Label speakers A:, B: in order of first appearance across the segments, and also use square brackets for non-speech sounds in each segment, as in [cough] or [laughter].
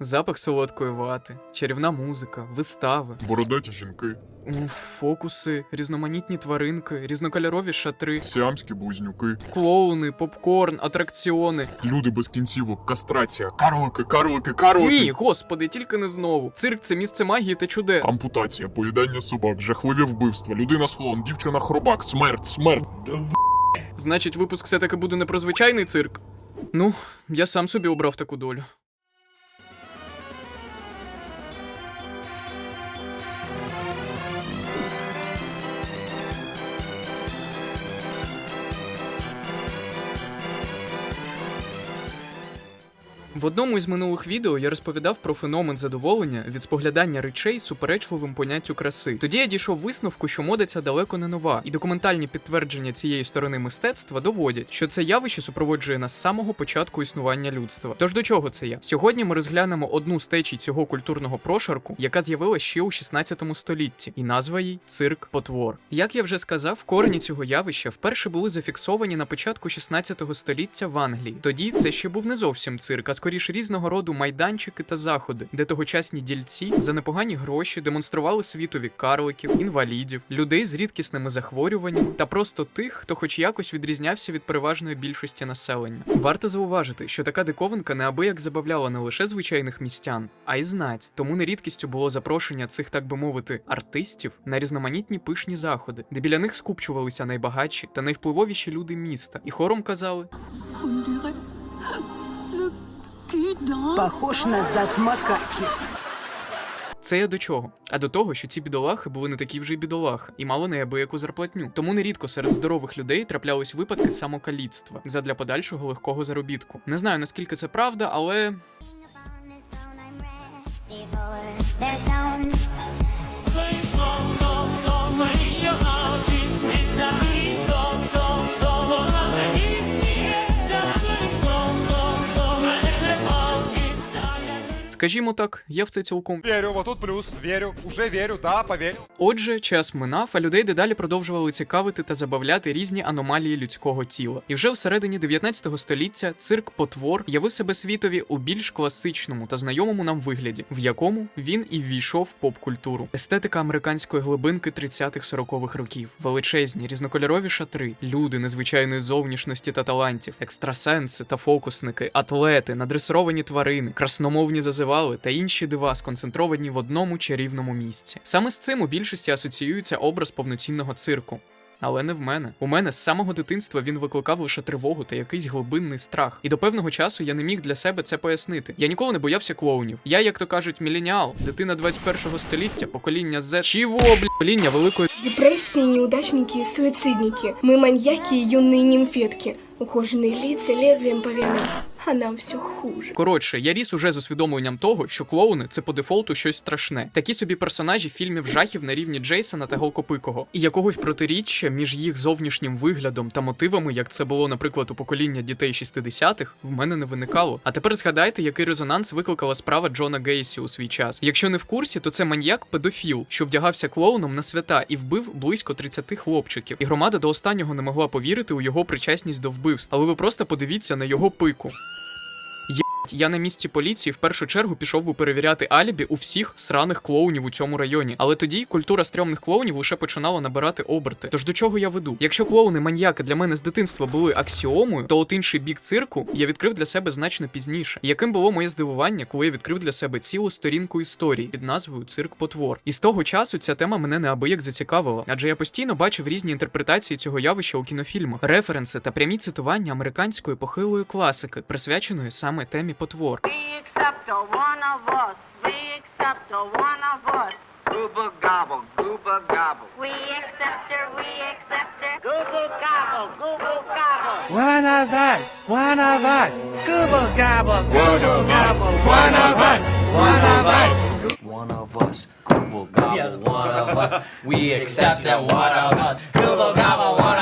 A: Запах солодкої вати, чарівна музика, вистави,
B: Бородаті жінки,
A: фокуси, різноманітні тваринки, різнокольорові шатри,
B: сіамські близнюки,
A: клоуни, попкорн, атракціони.
B: люди без кінцівок, кастрація, карлики, карлики, карлики.
A: Ні, господи, тільки не знову. Цирк це місце магії та чудес.
B: Ампутація, поїдання собак, жахливі вбивства, людина слон, дівчина хробак, смерть, смерть.
A: Значить, випуск все-таки буде не про звичайний цирк. Ну, я сам собі обрав таку долю. В одному із минулих відео я розповідав про феномен задоволення від споглядання речей суперечливим поняттю краси. Тоді я дійшов висновку, що мода ця далеко не нова, і документальні підтвердження цієї сторони мистецтва доводять, що це явище супроводжує нас з самого початку існування людства. Тож до чого це я? Сьогодні ми розглянемо одну з течій цього культурного прошарку, яка з'явилася ще у 16 столітті, і назва їй цирк потвор. Як я вже сказав, корені цього явища вперше були зафіксовані на початку 16 століття в Англії. Тоді це ще був не зовсім цирк, а скоріш різного роду майданчики та заходи, де тогочасні дільці за непогані гроші демонстрували світові карликів, інвалідів, людей з рідкісними захворюваннями та просто тих, хто хоч якось відрізнявся від переважної більшості населення. Варто зауважити, що така диковинка неабияк забавляла не лише звичайних містян, а й знать. Тому нерідкістю було запрошення цих, так би мовити, артистів на різноманітні пишні заходи, де біля них скупчувалися найбагатші та найвпливовіші люди міста, і хором казали:
C: Похож на зад макаки.
A: Це я до чого? А до того, що ці бідолахи були не такі вже й бідолахи і мали неабияку зарплатню. Тому нерідко серед здорових людей траплялись випадки самокаліцтва задля подальшого легкого заробітку. Не знаю наскільки це правда, але скажімо так, я в це цілком.
D: Верю, вот тут плюс. Верю, уже верю, да, поверю.
A: Отже, час минав, а людей дедалі продовжували цікавити та забавляти різні аномалії людського тіла. І вже всередині 19 століття цирк потвор явив себе світові у більш класичному та знайомому нам вигляді, в якому він і ввійшов в поп-культуру. Естетика американської глибинки 30-40-х років, величезні різнокольорові шатри, люди незвичайної зовнішності та талантів, екстрасенси та фокусники, атлети, надресировані тварини, красномовні зазивали та інші дива сконцентровані в одному чарівному місці. Саме з цим у більшості асоціюється образ повноцінного цирку. Але не в мене. У мене з самого дитинства він викликав лише тривогу та якийсь глибинний страх. І до певного часу я не міг для себе це пояснити. Я ніколи не боявся клоунів. Я, як то кажуть, міленіал, дитина 21-го століття, покоління Z. Чого, бля, покоління великої
E: Депрессии, неудачники, суицидники. Мы маньяки и юные нимфетки. Ухоженные лица лезвием по венам. А нам все хуже.
A: Коротше, я ріс уже з усвідомленням того, що клоуни це по дефолту щось страшне. Такі собі персонажі фільмів жахів на рівні Джейсона та Голкопикого. І якогось протиріччя між їх зовнішнім виглядом та мотивами, як це було, наприклад, у покоління дітей 60-х, в мене не виникало. А тепер згадайте, який резонанс викликала справа Джона Гейсі у свій час. Якщо не в курсі, то це маньяк-педофіл, що вдягався клоуном на свята і вбив близько 30 хлопчиків. І громада до останнього не могла повірити у його причасність до вбивств. Але ви просто подивіться на його пику. Я на місці поліції в першу чергу пішов би перевіряти алібі у всіх сраних клоунів у цьому районі. Але тоді культура стрьомних клоунів лише починала набирати оберти. Тож до чого я веду? Якщо клоуни маньяки для мене з дитинства були аксіомою, то от інший бік цирку я відкрив для себе значно пізніше. Яким було моє здивування, коли я відкрив для себе цілу сторінку історії під назвою Цирк Потвор. І з того часу ця тема мене неабияк зацікавила, адже я постійно бачив різні інтерпретації цього явища у кінофільмах, референси та прямі цитування американської похилої класики, присвяченої саме темі потвор.
F: We accept a one of us. We accept a one of us.
G: Gooba gobble, gooba gobble.
H: We accept her, we accept her.
F: Google gobble, Google gobble.
G: One of us, one of us. Gooba gobble, gooba gobble. One of us, one of us.
I: One of us, Google Gobble, one of us. We accept that one of us, Google Gobble, one of us.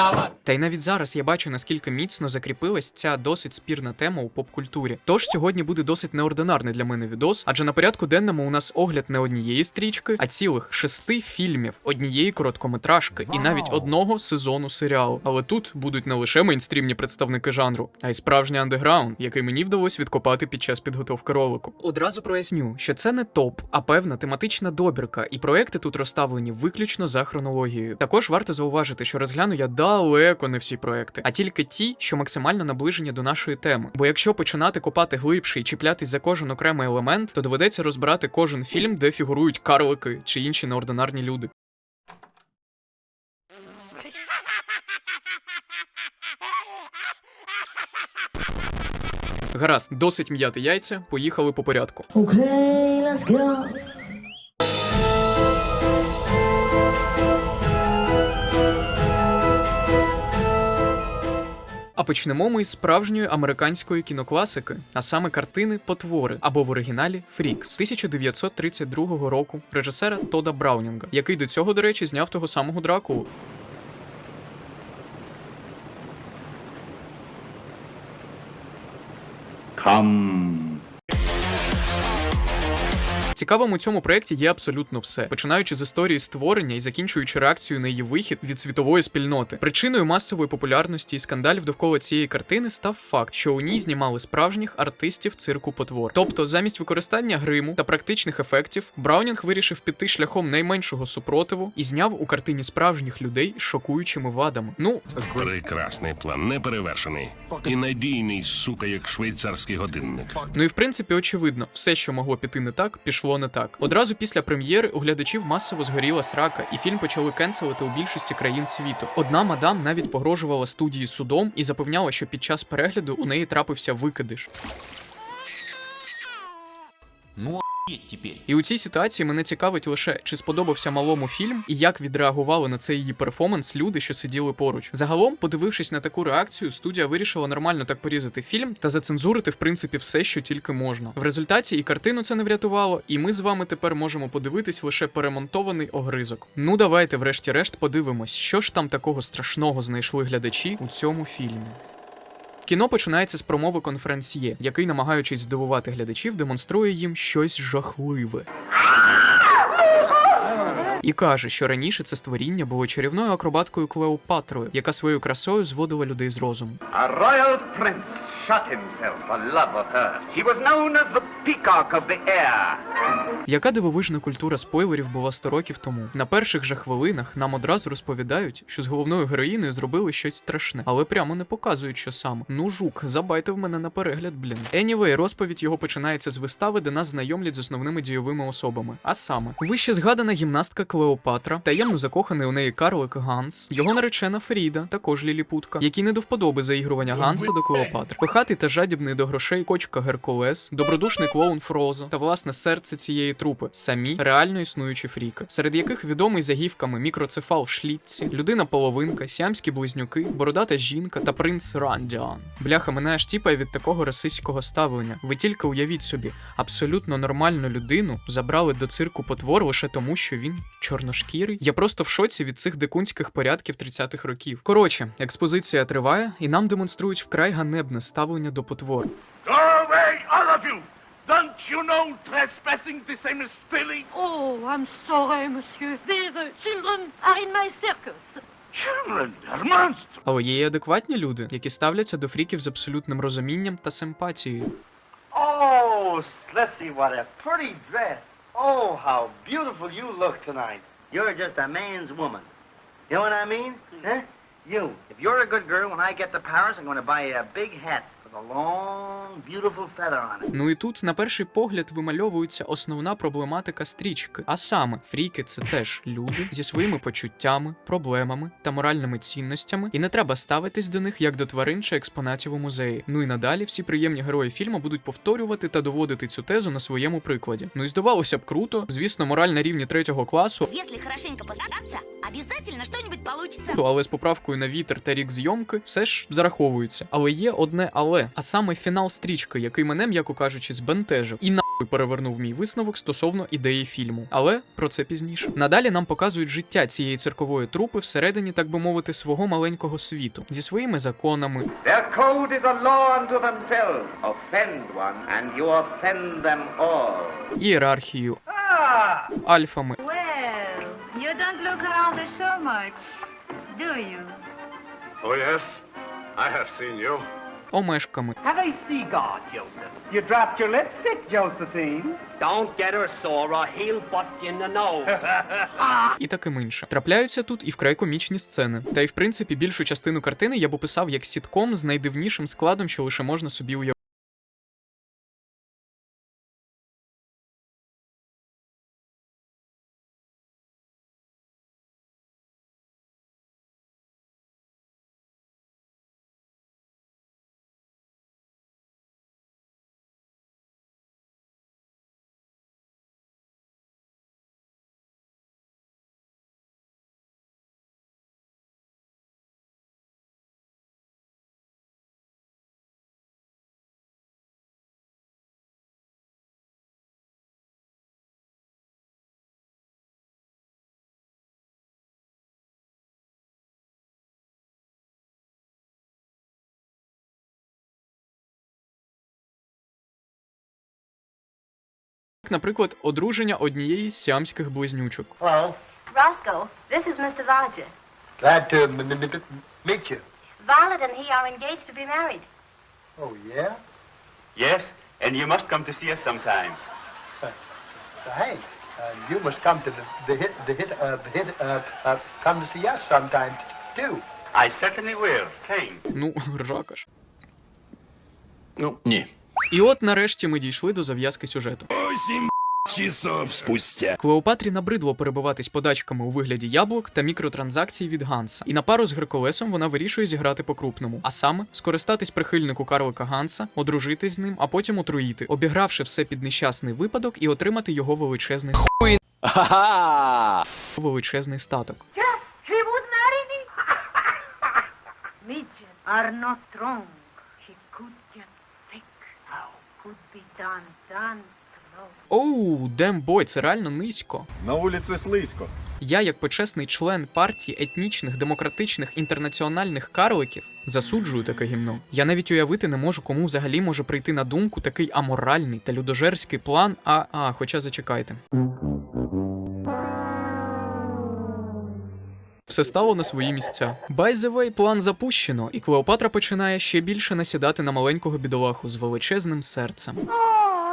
A: Та й навіть зараз я бачу, наскільки міцно закріпилась ця досить спірна тема у поп-культурі. Тож сьогодні буде досить неординарний для мене відос, адже на порядку денному у нас огляд не однієї стрічки, а цілих шести фільмів, однієї короткометражки і навіть одного сезону серіалу. Але тут будуть не лише мейнстрімні представники жанру, а й справжній андеграунд, який мені вдалося відкопати під час підготовки ролику. Одразу проясню, що це не топ, а певна тематична добірка, і проекти тут розставлені виключно за хронологією. Також варто зауважити, що розгляну я далеко не всі проекти, а тільки ті, що максимально наближені до нашої теми. Бо якщо починати копати глибше і чіплятись за кожен окремий елемент, то доведеться розбирати кожен фільм, де фігурують карлики чи інші неординарні люди. Гаразд, досить м'яти яйця, поїхали по порядку. Почнемо ми із справжньої американської кінокласики, а саме картини Потвори або в оригіналі Фрікс 1932 року режисера Тода Браунінга, який до цього, до речі, зняв того самого Дракулу. Цікавим у цьому проєкті є абсолютно все, починаючи з історії створення і закінчуючи реакцію на її вихід від світової спільноти. Причиною масової популярності і скандалів довкола цієї картини став факт, що у ній знімали справжніх артистів цирку потвор. Тобто, замість використання гриму та практичних ефектів, Браунінг вирішив піти шляхом найменшого супротиву і зняв у картині справжніх людей з шокуючими вадами. Ну,
I: Прекрасний план, неперевершений. І надійний, сука, як швейцарський годинник.
A: Ну і в принципі, очевидно, все, що могло піти не так, пішло не так. Одразу після прем'єри у глядачів масово згоріла срака, і фільм почали кенселити у більшості країн світу. Одна мадам навіть погрожувала студії судом і запевняла, що під час перегляду у неї трапився викидиш.
J: Ну.
A: І у цій ситуації мене цікавить лише, чи сподобався малому фільм і як відреагували на цей її перформанс люди, що сиділи поруч. Загалом, подивившись на таку реакцію, студія вирішила нормально так порізати фільм та зацензурити в принципі все, що тільки можна. В результаті і картину це не врятувало, і ми з вами тепер можемо подивитись лише перемонтований огризок. Ну давайте, врешті-решт, подивимось, що ж там такого страшного знайшли глядачі у цьому фільмі. Кіно починається з промови конференсьє, який, намагаючись здивувати глядачів, демонструє їм щось жахливе. І каже, що раніше це створіння було чарівною акробаткою Клеопатрою, яка своєю красою зводила людей з розуму.
G: A royal prince shot himself for love of her. He was known as the peacock of the air.
A: Яка дивовижна культура спойлерів була 100 років тому. На перших же хвилинах нам одразу розповідають, що з головною героїною зробили щось страшне, але прямо не показують, що саме. Ну жук, забайте в мене на перегляд, блін. Anyway, розповідь його починається з вистави, де нас знайомлять з основними дійовими особами. А саме, вище згадана гімнастка Клеопатра, таємно закоханий у неї Карлик Ганс, його наречена Фріда, також ліліпутка, які не до вподоби заігрування Ганса до Клеопатри. Пихатий та жадібний до грошей кочка Геркулес, добродушний клоун Фрозо та власне серце цієї трупи самі реально існуючі фріки, серед яких відомий за гівками мікроцефал Шлітці, людина половинка, сіамські близнюки, бородата жінка та принц Рандіан. Бляха, мене аж тіпає від такого расистського ставлення. Ви тільки уявіть собі, абсолютно нормальну людину забрали до цирку потвор лише тому, що він чорношкірий. Я просто в шоці від цих дикунських порядків 30-х років. Коротше, експозиція триває, і нам демонструють вкрай ганебне ставлення до потвор.
G: Go away, you! Don't you know trespassing the same as stealing?
K: Oh, I'm sorry, monsieur. These uh, children are in my circus.
G: Children are monsters.
A: Але є і adekватні люди, які ставляться до фріків з абсолютним розумінням та симпатією.
G: Oh, let's see what a pretty dress. Oh, how beautiful you look tonight. You're just a man's woman. You know what I mean? Huh? You. If you're a good girl, when I get to Paris, I'm going to buy you a big hat
A: Ну і тут, на перший погляд, вимальовується основна проблематика стрічки. А саме, фріки це теж люди зі своїми почуттями, проблемами та моральними цінностями, і не треба ставитись до них як до тварин чи експонатів у музеї. Ну і надалі всі приємні герої фільму будуть повторювати та доводити цю тезу на своєму прикладі. Ну і здавалося б круто, звісно, мораль на рівні третього класу.
H: Если хорошенько постараться, обязательно что-нибудь получится.
A: Але з поправкою на вітер та рік зйомки все ж зараховується. Але є одне але, а саме фінал стрічки, який мене, м'яко кажучи, збентежив. І на перевернув мій висновок стосовно ідеї фільму, але про це пізніше. Надалі нам показують життя цієї циркової трупи всередині, так би мовити, свого маленького світу зі своїми законами,
G: Their code is a law unto themselves. Offend one, and you offend them all.
A: ієрархією, альфами,
K: Well, you don't look around so much, do you?
B: Oh yes, I have seen you.
A: Омешками. [laughs] І таким інше. Трапляються тут і вкрай комічні сцени. Та й в принципі більшу частину картини я б описав як сітком з найдивнішим складом, що лише можна собі уявити. Наприклад, одруження однієї з сіамських близнючок.
G: Hello.
F: Roscoe, this is Mr. Roger.
G: Glad to m- m- m- meet you.
F: Violet and he are engaged to be married.
G: Oh, yeah?
D: Yes, and you must come to see us sometime.
G: Hey, uh, you must come to the, the hit, the hit, uh, the hit, uh, uh, come to see us sometime, t- too.
D: I certainly will. Thanks.
A: Ну, ржака ж.
J: Ну, ні.
A: І от нарешті ми дійшли до зав'язки сюжету.
I: Осім часов спустя.
A: Клеопатрі набридло перебиватись подачками у вигляді яблук та мікротранзакцій від Ганса. І на пару з Геркулесом вона вирішує зіграти по-крупному, а саме скористатись прихильнику Карлика Ганса, одружитись з ним, а потім отруїти, обігравши все під нещасний випадок і отримати його величезний хуй величезний статок.
K: Not strong. He could get
A: Оу, дембой, це реально низько.
B: На вулиці слизько.
A: Я, як почесний член партії етнічних демократичних інтернаціональних карликів, засуджую таке гімно. Я навіть уявити не можу, кому взагалі може прийти на думку такий аморальний та людожерський план. А, а, хоча зачекайте. Все стало на свої місця. By the way, план запущено, і Клеопатра починає ще більше насідати на маленького бідолаху з величезним серцем.
K: Oh,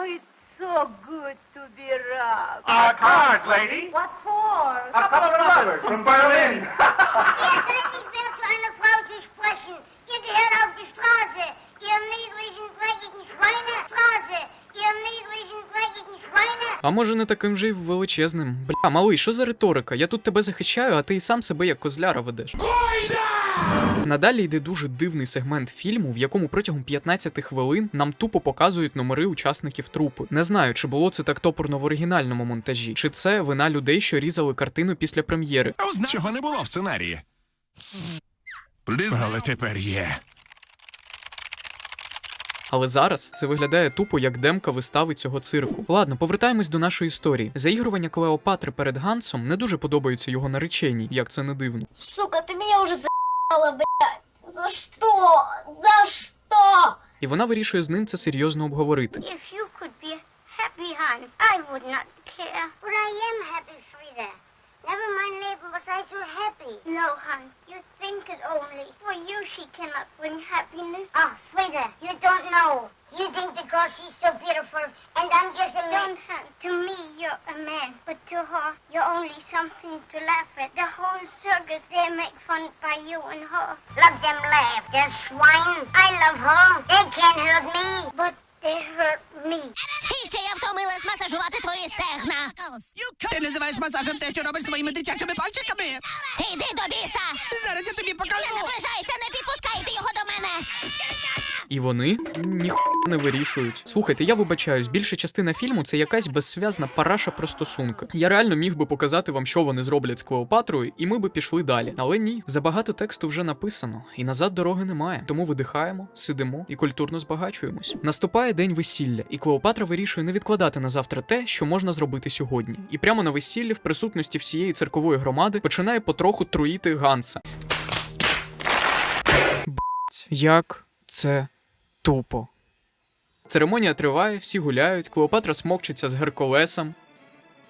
K: it's so good to be robbed.
G: Our cards, lady.
K: What for?
G: A couple of lovers from Berlin. [laughs]
A: А може не таким же й величезним. Бля, малий, що за риторика? Я тут тебе захищаю, а ти і сам себе як козляра ведеш. Надалі йде дуже дивний сегмент фільму, в якому протягом 15 хвилин нам тупо показують номери учасників трупи. Не знаю, чи було це так топорно в оригінальному монтажі, чи це вина людей, що різали картину після прем'єри.
I: Чого не було в сценарії. Але тепер є.
A: Але зараз це виглядає тупо як демка вистави цього цирку. Ладно, повертаємось до нашої історії. Заігрування Клеопатри перед Гансом не дуже подобаються його нареченій, як це не дивно.
F: Сука, ты меня уже за***ла, блядь. За что? За что?
A: І вона вирішує з ним це серйозно обговорити.
F: If you could be happy, Hans, I would not care. But I am happy, Frida. Never mind Leben was I so happy. No, Hans, think only. For you she cannot bring happiness. Ah, Frida, you don't know. You think because she's so beautiful and I'm just a man. Hans. To me, you're a man. But to her, you're only something to laugh at. The whole circus, they make fun by you and her. Let them laugh, the swine. I love her. They can't hurt me. But they hurt me.
H: І ще я втомилась масажувати твої стегна.
C: Ти називаєш масажем те, що робиш своїми дитячими пальчиками?
H: Іди до біса!
C: Зараз я тобі покажу.
H: Не наближайся, не підпускайте його до мене!
A: І вони ніхто не вирішують. Слухайте, я вибачаюсь, більша частина фільму це якась безсвязна параша про стосунки. Я реально міг би показати вам, що вони зроблять з Клеопатрою, і ми би пішли далі. Але ні, забагато тексту вже написано, і назад дороги немає. Тому видихаємо, сидимо і культурно збагачуємось. Наступає день весілля, і Клеопатра вирішує не відкладати на завтра те, що можна зробити сьогодні. І прямо на весіллі, в присутності всієї церкової громади, починає потроху труїти Ганса. Як це тупо. Церемонія триває, всі гуляють, Клеопатра смокчиться з Геркулесом.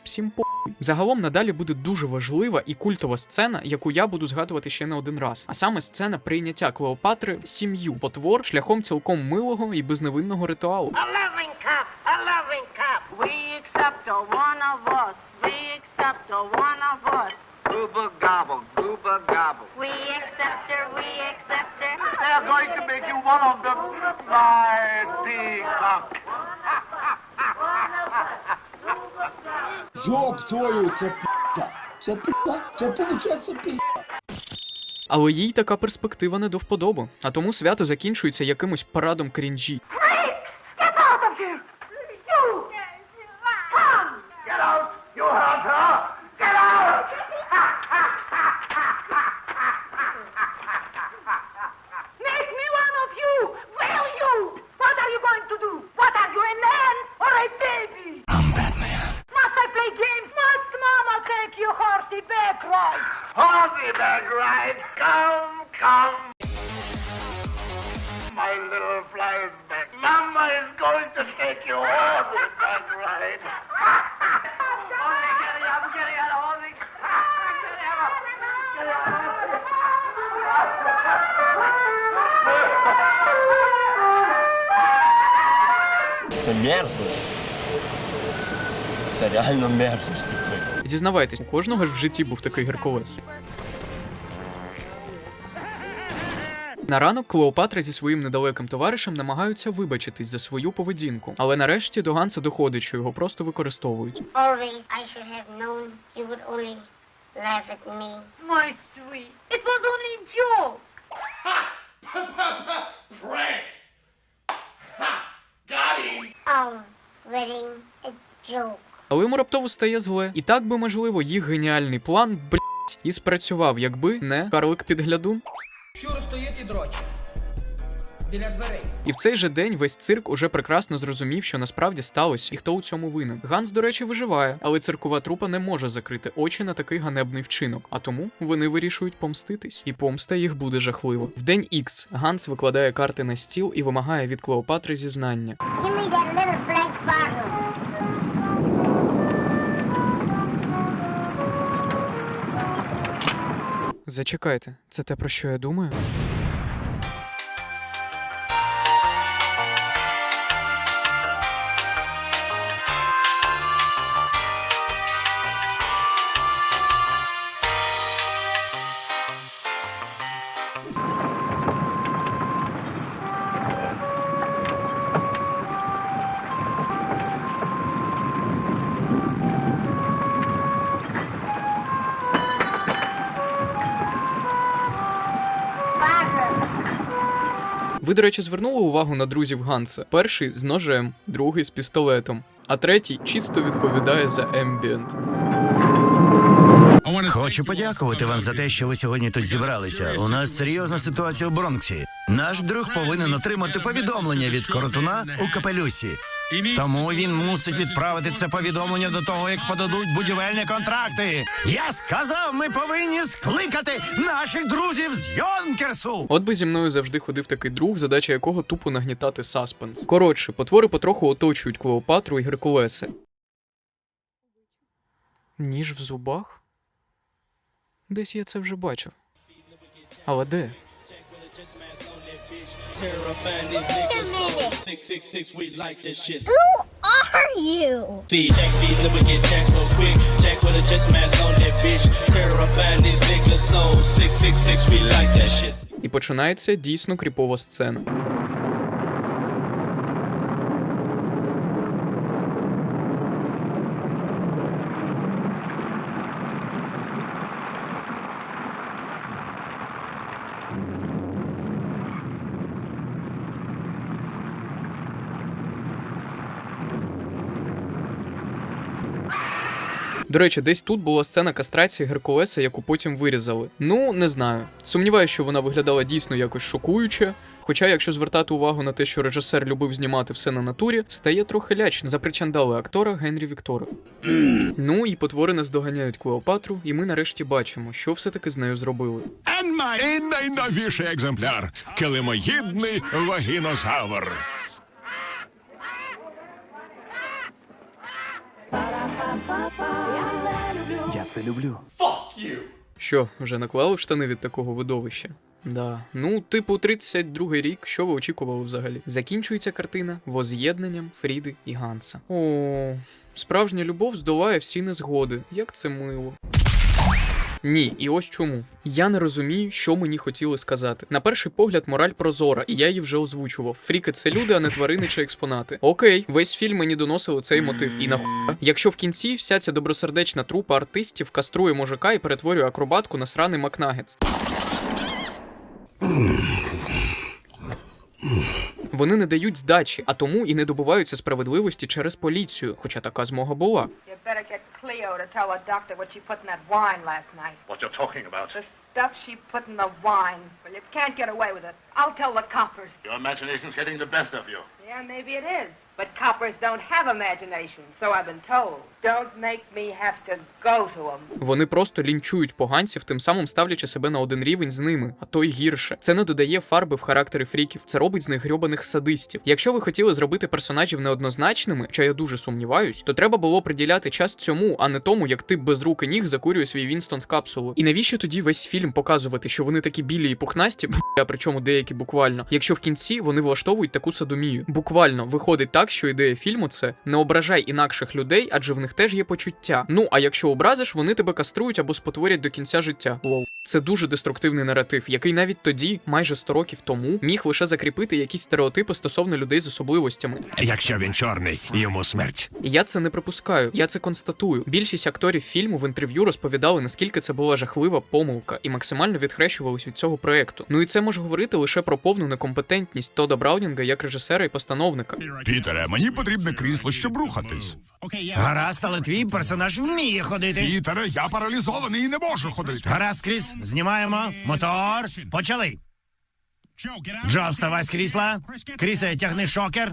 A: Всім похуй. Загалом надалі буде дуже важлива і культова сцена, яку я буду згадувати ще не один раз. А саме сцена прийняття Клеопатри в сім'ю потвор шляхом цілком милого і безневинного ритуалу.
G: Gooba gobble, gooba gobble.
K: We accept her, we accept her.
G: They're going to make you one of them. My peacock.
L: Йоб твою, це пі***а. Це пі***а. Це виходить пі***а.
A: Але їй така перспектива не до вподоби, а тому свято закінчується якимось парадом крінжі.
K: Get out! You! Come!
G: Get out! You heard her!
J: Реально мерзость, типу.
A: Зізнавайтесь, у кожного ж в житті був такий Геркулес. На ранок Клеопатра зі своїм недалеким товаришем намагаються вибачитись за свою поведінку, але нарешті до Ганса доходить, що його просто використовують.
F: Our wedding a joke.
A: Але йому раптово стає зле. І так би, можливо, їх геніальний план, блять, і спрацював, якби не карлик підглядун.
C: Щур стоїть і дроче. Біля дверей.
A: І в цей же день весь цирк уже прекрасно зрозумів, що насправді сталося і хто у цьому винен. Ганс, до речі, виживає, але циркова трупа не може закрити очі на такий ганебний вчинок. А тому вони вирішують помститись, і помста їх буде жахливо. В день Ікс Ганс викладає карти на стіл і вимагає від Клеопатри зізнання. Зачекайте, це те про що я думаю? До речі, звернули увагу на друзів Ганса. Перший з ножем, другий з пістолетом, а третій чисто відповідає за ембієнт.
M: Хочу подякувати вам за те, що ви сьогодні тут зібралися. У нас серйозна ситуація в Бронксі. Наш друг повинен отримати повідомлення від коротуна у капелюсі. Тому він мусить відправити це повідомлення до того, як подадуть будівельні контракти. Я сказав, ми повинні скликати наших друзів з Йонкерсу.
A: От би зі мною завжди ходив такий друг, задача якого тупо нагнітати саспенс. Коротше, потвори потроху оточують Клеопатру і Геркулеса. Ніж в зубах? Десь я це вже бачив. Але де?
F: Who are you?
A: І починається дійсно кріпова сцена. До речі, десь тут була сцена кастрації Геркулеса, яку потім вирізали. Ну, не знаю. Сумніваюся, що вона виглядала дійсно якось шокуюче. Хоча, якщо звертати увагу на те, що режисер любив знімати все на натурі, стає трохи лячно. Запричандали актора Генрі Віктора. ну і потвори нас доганяють Клеопатру, і ми нарешті бачимо, що все-таки з нею зробили.
N: І найновіший екземпляр килимоїдний вагінозавр.
A: Я це люблю. Що, вже наклали в штани від такого видовища? Да. Ну, типу, 32-й рік, що ви очікували взагалі? Закінчується картина воз'єднанням Фріди і Ганса. О, справжня любов здолає всі незгоди. Як це мило. Ні, і ось чому. Я не розумію, що мені хотіли сказати. На перший погляд, мораль прозора, і я її вже озвучував. Фріки це люди, а не тварини чи експонати. Окей, весь фільм мені доносили цей мотив. І нахуя. Якщо в кінці вся ця добросердечна трупа артистів каструє мужика і перетворює акробатку на сраний Макнагетс. Вони не дають здачі, а тому і не добуваються справедливості через поліцію, хоча така змога була.
K: You better get Cleo to tell the doctor what she put in that wine last night.
D: What you're talking about?
K: The stuff she put in the wine. Well, you can't get away with it. I'll tell the coppers.
D: Your imagination's getting the best of you.
K: Yeah, maybe it is. But coppers don't have imagination, so I've been told.
A: Вони просто лінчують поганців, тим самим ставлячи себе на один рівень з ними, а то й гірше. Це не додає фарби в характери фріків. Це робить з них грьобаних садистів. Якщо ви хотіли зробити персонажів неоднозначними, що я дуже сумніваюсь, то треба було приділяти час цьому, а не тому, як тип без рук і ніг закурює свій Вінстон з капсулу. І навіщо тоді весь фільм показувати, що вони такі білі і пухнасті, а причому деякі буквально, якщо в кінці вони влаштовують таку садомію. Буквально виходить так, що ідея фільму це не ображай інакших людей, адже в них теж є почуття. Ну а якщо образиш, вони тебе каструють або спотворять до кінця життя. Лол. Це дуже деструктивний наратив, який навіть тоді, майже 100 років тому, міг лише закріпити якісь стереотипи стосовно людей з особливостями.
N: Якщо він чорний, йому смерть.
A: Я це не припускаю, я це констатую. Більшість акторів фільму в інтерв'ю розповідали, наскільки це була жахлива помилка, і максимально відхрещувались від цього проекту. Ну і це може говорити лише про повну некомпетентність Тода Браунінга як режисера і постановника.
N: Пітере, мені потрібне крісло, щоб рухатись.
M: Гаразд, але твій персонаж вміє ходити.
N: Пітере, я паралізований і не можу ходити.
M: Гаразд, Кріс, знімаємо. Мотор. Почали. Джо, вставай з крісла. Крісе, тягни шокер.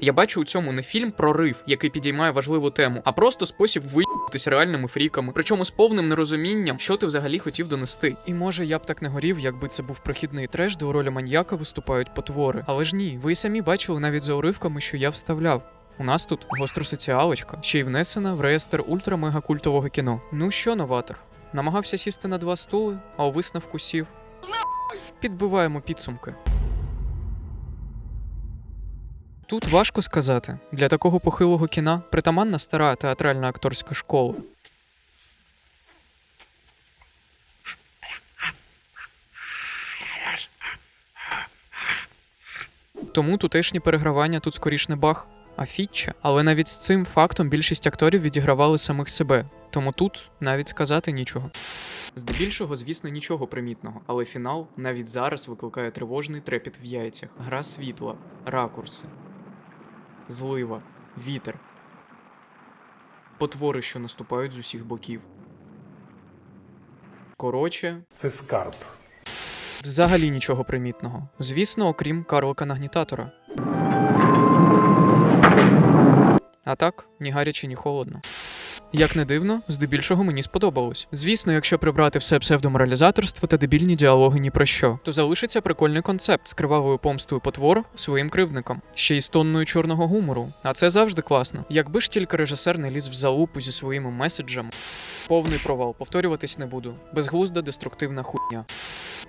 A: Я бачу у цьому не фільм про рив, який підіймає важливу тему, а просто спосіб виїбатись реальними фріками, причому з повним нерозумінням, що ти взагалі хотів донести. І може я б так не горів, якби це був прохідний треш, де у ролі маньяка виступають потвори. Але ж ні, ви й самі бачили навіть за уривками, що я вставляв. У нас тут гостросоціалочка, ще й внесена в реєстр ультра-мега-культового кіно. Ну що, новатор? Намагався сісти на два стули, а у висновку сів. Підбиваємо підсумки. Тут важко сказати. Для такого похилого кіна притаманна стара театральна акторська школа. Тому тутешні перегравання тут скоріш не бах, а фітча. Але навіть з цим фактом більшість акторів відігравали самих себе. Тому тут навіть сказати нічого. Здебільшого, звісно, нічого примітного, але фінал навіть зараз викликає тривожний трепіт в яйцях. Гра світла, ракурси, злива, вітер, потвори, що наступають з усіх боків. Коротше,
O: Це скарб.
A: взагалі нічого примітного. Звісно, окрім карлика нагнітатора. А так, ні гаряче, ні холодно. Як не дивно, здебільшого мені сподобалось. Звісно, якщо прибрати все псевдоморалізаторство та дебільні діалоги ні про що, то залишиться прикольний концепт з кривавою помстою потвор своїм кривдникам, ще й з тонною чорного гумору. А це завжди класно. Якби ж тільки режисер не ліз в залупу зі своїми меседжами. Повний провал, повторюватись не буду. Безглузда деструктивна хуйня.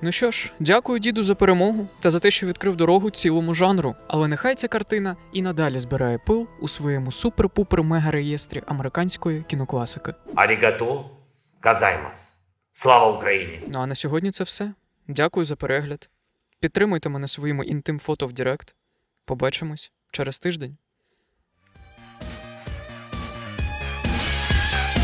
A: Ну що ж, дякую діду за перемогу та за те, що відкрив дорогу цілому жанру. Але нехай ця картина і надалі збирає пил у своєму супер-пупер мега реєстрі американської кінокласики.
P: Арігато казаймас. Слава Україні!
A: Ну а на сьогодні це все. Дякую за перегляд. Підтримуйте мене своїми інтим фото в Директ. Побачимось через тиждень.